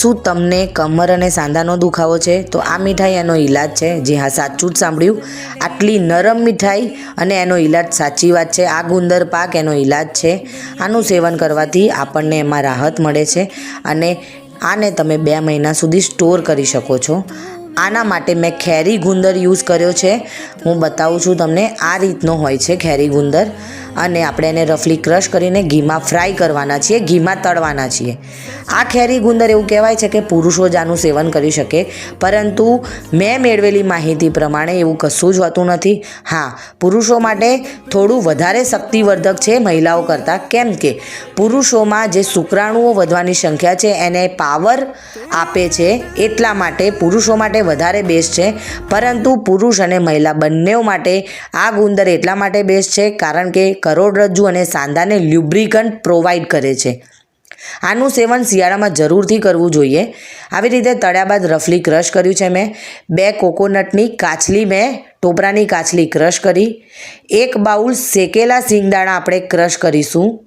શું તમને કમર અને સાંધાનો દુખાવો છે? તો આ મીઠાઈ એનો ઈલાજ છે. જે હા, સાચું જ સાંભળ્યું. આટલી નરમ મીઠાઈ અને એનો ઈલાજ સાચી વાત છે. આ ગુંદર પાક એનો ઈલાજ છે. આનું સેવન કરવાથી આપણને એમાં રાહત મળે છે અને આને તમે બે મહિના સુધી સ્ટોર કરી શકો છો. આના માટે મેં ખેરી ગુંદર યુઝ કર્યો છે. હું બતાવું છું તમને આ રીતનો હોય છે ખેરી ગુંદર. અને આપણે એને રફલી ક્રશ કરીને ઘીમાં ફ્રાય કરવાના છીએ, ઘીમાં તળવાના છીએ. આ ખેરી ગુંદર એવું કહેવાય છે કે પુરુષો જ આનું સેવન કરી શકે. પરંતુ મેં મેળવેલી માહિતી પ્રમાણે એવું કશું જ હોતું નથી. હા, પુરુષો માટે થોડું વધારે શક્તિવર્ધક છે મહિલાઓ કરતાં. કેમ કે પુરુષોમાં જે શુક્રાણુઓ વધવાની સંખ્યા છે, એને પાવર આપે છે એટલા માટે પુરુષો માટે વધારે બેસ્ટ છે. પરંતુ પુરુષ અને મહિલા બંને માટે આ ગુંદર એટલા માટે બેસ્ટ છે કારણ કે કરોડરજ્જુ અને સાંધાને લ્યુબ્રિકન્ટ પ્રોવાઈડ કરે છે. આનું સેવન શિયાળામાં જરૂરથી કરવું જોઈએ. આવી રીતે તળ્યા બાદ રફલી ક્રશ કર્યું છે મેં. બે કોકોનટની કાચલી મેં, ટોપરાની કાચલી ક્રશ કરી. એક બાઉલ શેકેલા સિંગદાણા આપણે ક્રશ કરીશું.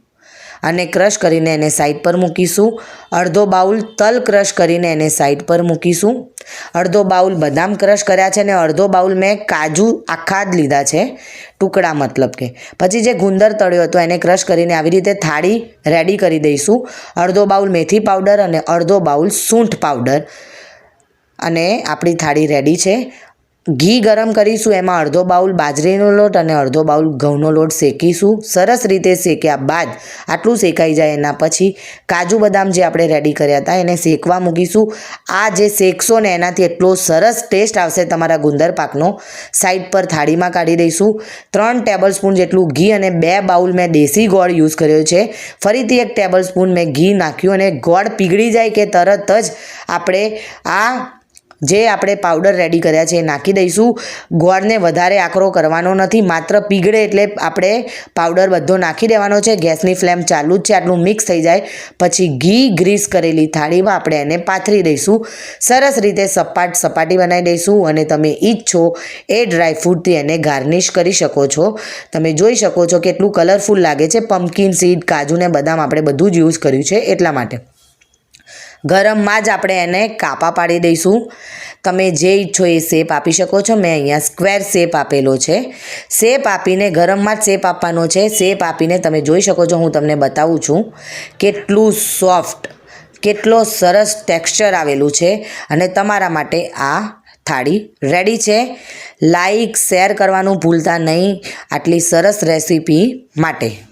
અને ક્રશ કરીને એને સાઈડ પર મૂકીશું. અડધો બાઉલ તલ ક્રશ કરીને એને સાઈડ પર મૂકીશું. અડધો બાઉલ બદામ ક્રશ કર્યા છે અને અડધો બાઉલ મેં કાજુ આખા જ લીધા છે. ટુકડા મતલબ કે. પછી જે ગુંદર તળ્યો હતો એને ક્રશ કરીને આવી રીતે થાળી રેડી કરી દઈશું. અડધો બાઉલ મેથી પાવડર અને અડધો બાઉલ સૂંઠ પાવડર અને આપણી થાળી રેડી છે. ઘી ગરમ કરીશું, એમાં અડધો બાઉલ બાજરીનો લોટ અને અડધો બાઉલ ઘઉંનો લોટ શેકીશું. સરસ રીતે શેક્યા બાદ આટલું શેકાઈ જાય એના પછી કાજુ બદામ જે આપણે રેડી કર્યા હતા, એને શેકવા મૂકીશું. આ જે શેકશો ને એનાથી એટલો સરસ ટેસ્ટ આવશે તમારા ગુંદર પાકનો. સાઈડ પર થાળીમાં કાઢી દઈશું. ત્રણ ટેબલ સ્પૂન જેટલું ઘી અને બે બાઉલ મેં દેશી ગોળ યુઝ કર્યો છે. ફરીથી એક ટેબલ સ્પૂન મેં ઘી નાખ્યું અને ગોળ પીગળી જાય કે તરત જ આપણે આ જે આપણે પાવડર રેડી કર્યા છે એ નાખી દઈશું. ગોળને વધારે આકરો કરવાનો નથી, માત્ર પીગળે એટલે આપણે પાવડર બધો નાખી દેવાનો છે. ગેસની ફ્લેમ ચાલુ જ છે, આટલું મિક્સ થઈ જાય. પછી ઘી ગ્રીસ કરેલી થાળીમાં આપણે એને પાથરી દઈશું. સરસ રીતે સપાટ સપાટી બનાવી દઈશું અને તમે ઈચ્છો એ ડ્રાયફ્રૂટથી એને ગાર્નિશ કરી શકો છો. તમે જોઈ શકો છો કેટલું કલરફુલ લાગે છે. પમ્પકિન સીડ કાજુ ને બદામ આપણે બધું જ યુઝ કર્યું છે એટલા માટે. ગરમમાં જ આપણે એને કાપા પાડી દઈશું. તમે જે ઈચ્છો એ શેપ આપી શકો છો. મેં અહીંયા સ્ક્વેર શેપ આપેલો છે. શેપ આપીને ગરમમાં જ શેપ આપવાનો છે. શેપ આપીને તમે જોઈ શકો છો, હું તમને બતાવું છું કેટલું સોફ્ટ, કેટલો સરસ ટેક્સચર આવેલું છે અને તમારા માટે આ થાળી રેડી છે. લાઈક, શેર કરવાનું ભૂલતા નહીં. આટલી સરસ રેસીપી માટે.